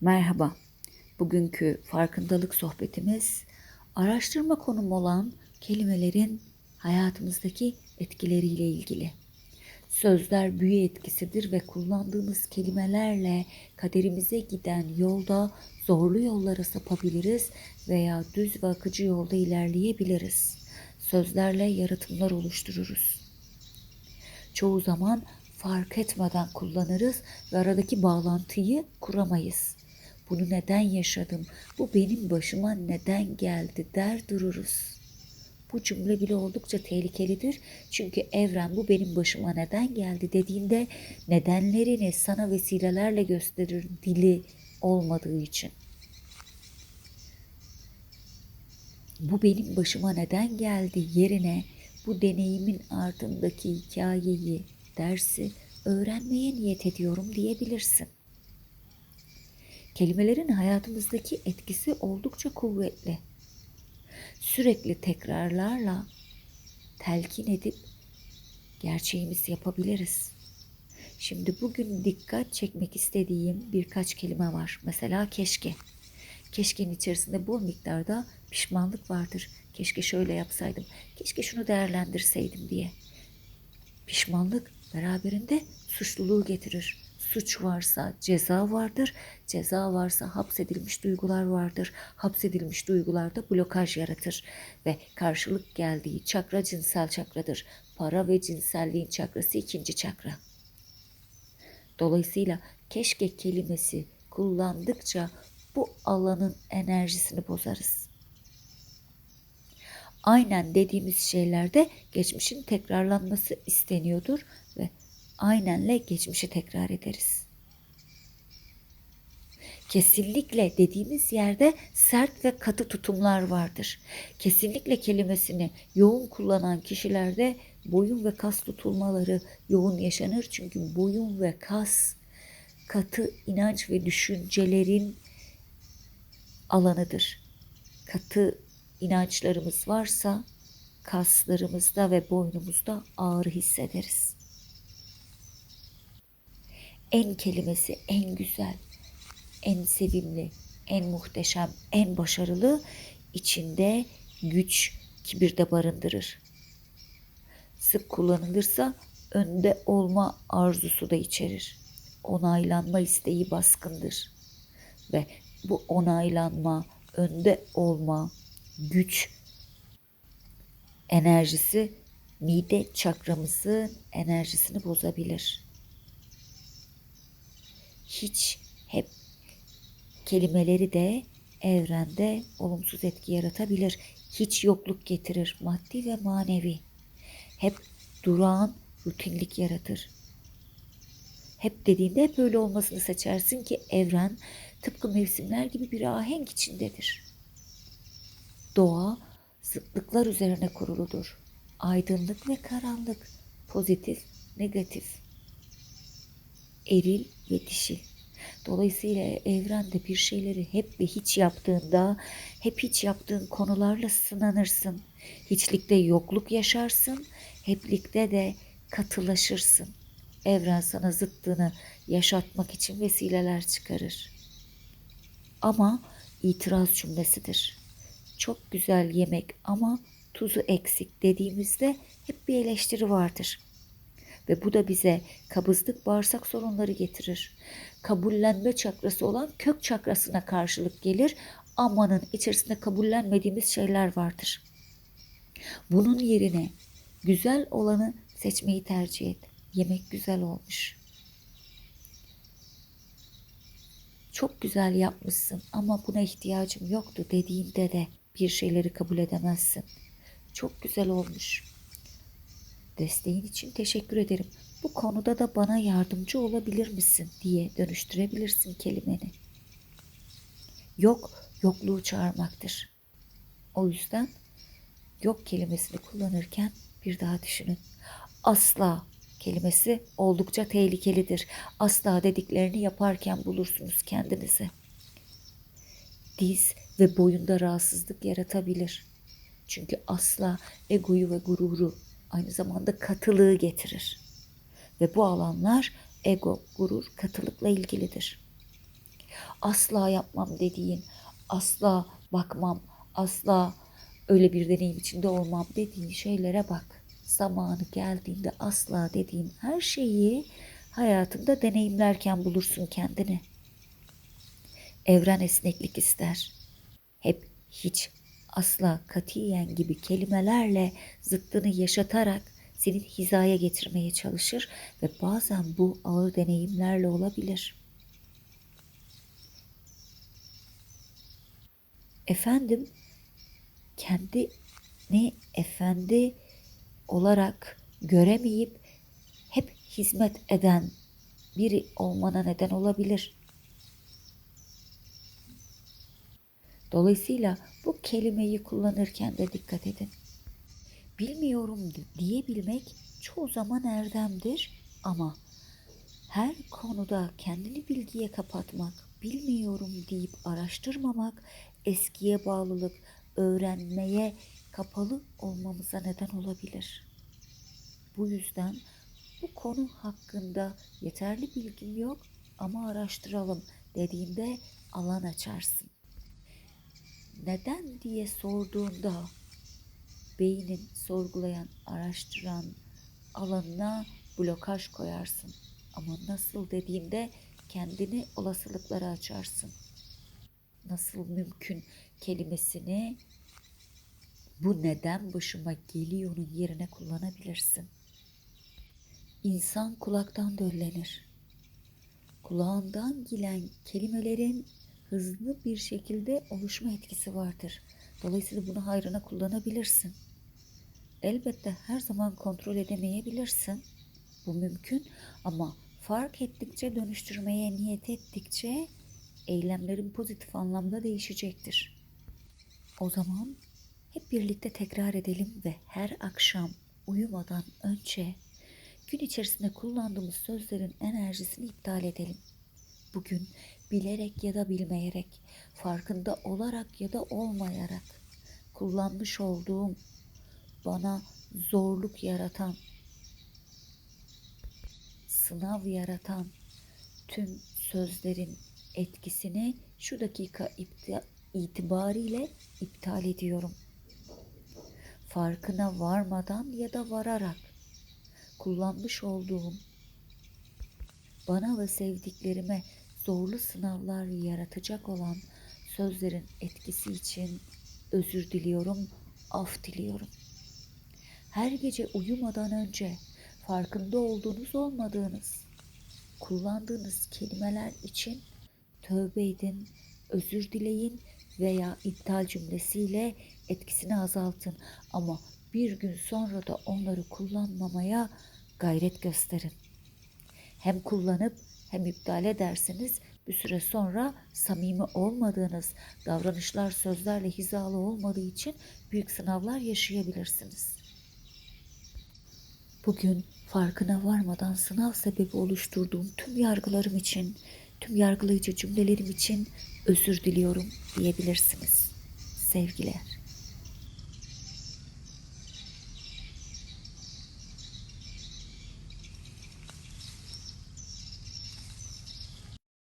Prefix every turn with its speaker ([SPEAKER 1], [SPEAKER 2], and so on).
[SPEAKER 1] Merhaba. Bugünkü farkındalık sohbetimiz araştırma konumu olan kelimelerin hayatımızdaki etkileriyle ilgili. Sözler büyü etkisidir ve kullandığımız kelimelerle kaderimize giden yolda zorlu yollara sapabiliriz veya düz ve akıcı yolda ilerleyebiliriz. Sözlerle yaratımlar oluştururuz. Çoğu zaman fark etmeden kullanırız ve aradaki bağlantıyı kuramayız. Bunu neden yaşadım? Bu benim başıma neden geldi der dururuz. Bu cümle bile oldukça tehlikelidir. Çünkü evren bu benim başıma neden geldi dediğinde nedenlerini sana vesilelerle gösterir dili olmadığı için. Bu benim başıma neden geldi yerine bu deneyimin ardındaki hikayeyi, dersi öğrenmeye niyet ediyorum diyebilirsin. Kelimelerin hayatımızdaki etkisi oldukça kuvvetli. Sürekli tekrarlarla telkin edip gerçeğimiz yapabiliriz. Şimdi bugün dikkat çekmek istediğim birkaç kelime var. Mesela keşke. Keşkenin içerisinde bol miktarda pişmanlık vardır. Keşke şöyle yapsaydım. Keşke şunu değerlendirseydim diye. Pişmanlık beraberinde suçluluğu getirir. Suç varsa ceza vardır. Ceza varsa hapsedilmiş duygular vardır. Hapsedilmiş duygularda blokaj yaratır ve karşılık geldiği çakra cinsel çakradır. Para ve cinselliğin çakrası ikinci çakra. Dolayısıyla keşke kelimesi kullandıkça bu alanın enerjisini bozarız. Aynen dediğimiz şeylerde geçmişin tekrarlanması isteniyordur ve aynenle geçmişi tekrar ederiz. Kesinlikle dediğimiz yerde sert ve katı tutumlar vardır. Kesinlikle kelimesini yoğun kullanan kişilerde boyun ve kas tutulmaları yoğun yaşanır. Çünkü boyun ve kas katı inanç ve düşüncelerin alanıdır. Katı inançlarımız varsa kaslarımızda ve boynumuzda ağrı hissederiz. En kelimesi en güzel, en sevimli, en muhteşem, en başarılı içinde güç, kibir de barındırır. Sık kullanılırsa önde olma arzusu da içerir. Onaylanma isteği baskındır. Ve bu onaylanma, önde olma, güç enerjisi mide çakramızın enerjisini bozabilir. Hiç hep kelimeleri de evrende olumsuz etki yaratabilir. Hiç yokluk getirir maddi ve manevi. Hep durağan rutinlik yaratır. Hep dediğinde hep öyle olmasını seçersin ki evren tıpkı mevsimler gibi bir ahenk içindedir. Doğa zıtlıklar üzerine kuruludur. Aydınlık ve karanlık, pozitif, negatif, eril ve dişil. Dolayısıyla evrende bir şeyleri hep ve hiç yaptığında, hep hiç yaptığın konularla sınanırsın. Hiçlikte yokluk yaşarsın, heplikte de katılaşırsın. Evren sana zıttını yaşatmak için vesileler çıkarır. Ama itiraz cümlesidir. Çok güzel yemek ama tuzu eksik dediğimizde hep bir eleştiri vardır. Ve bu da bize kabızlık bağırsak sorunları getirir. Kabullenme çakrası olan kök çakrasına karşılık gelir. Amanın içerisinde kabullenmediğimiz şeyler vardır. Bunun yerine güzel olanı seçmeyi tercih et. Yemek güzel olmuş. Çok güzel yapmışsın ama buna ihtiyacım yoktu dediğinde de bir şeyleri kabul edemezsin. Çok güzel olmuş. Desteğin için teşekkür ederim. Bu konuda da bana yardımcı olabilir misin diye dönüştürebilirsin kelimeni. Yok, yokluğu çağırmaktır. O yüzden yok kelimesini kullanırken bir daha düşünün. Asla kelimesi oldukça tehlikelidir. Asla dediklerini yaparken bulursunuz kendinizi. Diz ve boyunda rahatsızlık yaratabilir. Çünkü asla egoyu ve gururu aynı zamanda katılığı getirir. Ve bu alanlar ego, gurur, katılıkla ilgilidir. asla yapmam dediğin, asla bakmam, asla öyle bir deneyim içinde olmam dediğin şeylere bak. Zamanı geldiğinde asla dediğin her şeyi hayatında deneyimlerken bulursun kendini. Evren esneklik ister. Hep hiç asla katiyen gibi kelimelerle zıttını yaşatarak seni hizaya getirmeye çalışır ve bazen bu ağır deneyimlerle olabilir. Efendim kendini efendi olarak göremeyip hep hizmet eden biri olmana neden olabilir. Dolayısıyla bu kelimeyi kullanırken de dikkat edin. Bilmiyorum diyebilmek çoğu zaman erdemdir ama her konuda kendini bilgiye kapatmak, bilmiyorum deyip araştırmamak, eskiye bağlılık, öğrenmeye kapalı olmamıza neden olabilir. Bu yüzden bu konu hakkında yeterli bilgim yok ama araştıralım dediğinde alan açarsın. Neden diye sorduğunda beynin sorgulayan, araştıran alanına blokaj koyarsın. Ama nasıl dediğimde kendini olasılıklara açarsın. Nasıl mümkün kelimesini bu neden başıma geliyor'nun yerine kullanabilirsin. İnsan kulaktan döllenir. Kulağından gelen kelimelerin hızlı bir şekilde oluşma etkisi vardır. Dolayısıyla bunu hayrına kullanabilirsin. Elbette her zaman kontrol edemeyebilirsin. Bu mümkün ama fark ettikçe dönüştürmeye niyet ettikçe eylemlerin pozitif anlamda değişecektir. O zaman hep birlikte tekrar edelim ve her akşam uyumadan önce gün içerisinde kullandığımız sözlerin enerjisini iptal edelim. Bugün bilerek ya da bilmeyerek, farkında olarak ya da olmayarak kullanmış olduğum bana zorluk yaratan, sınav yaratan tüm sözlerin etkisini şu dakika itibariyle iptal ediyorum. Farkına varmadan ya da vararak kullanmış olduğum bana ve sevdiklerime zorlu sınavlar yaratacak olan sözlerin etkisi için özür diliyorum, af diliyorum. Her gece uyumadan önce farkında olduğunuz olmadığınız kullandığınız kelimeler için tövbe edin, özür dileyin veya iptal cümlesiyle etkisini azaltın ama bir gün sonra da onları kullanmamaya gayret gösterin. Hem kullanıp hem iptal ederseniz bir süre sonra samimi olmadığınız davranışlar sözlerle hizalı olmadığı için büyük sınavlar yaşayabilirsiniz. Bugün farkına varmadan sınav sebebi oluşturduğum tüm yargılarım için, tüm yargılayıcı cümlelerim için özür diliyorum diyebilirsiniz. Sevgiler.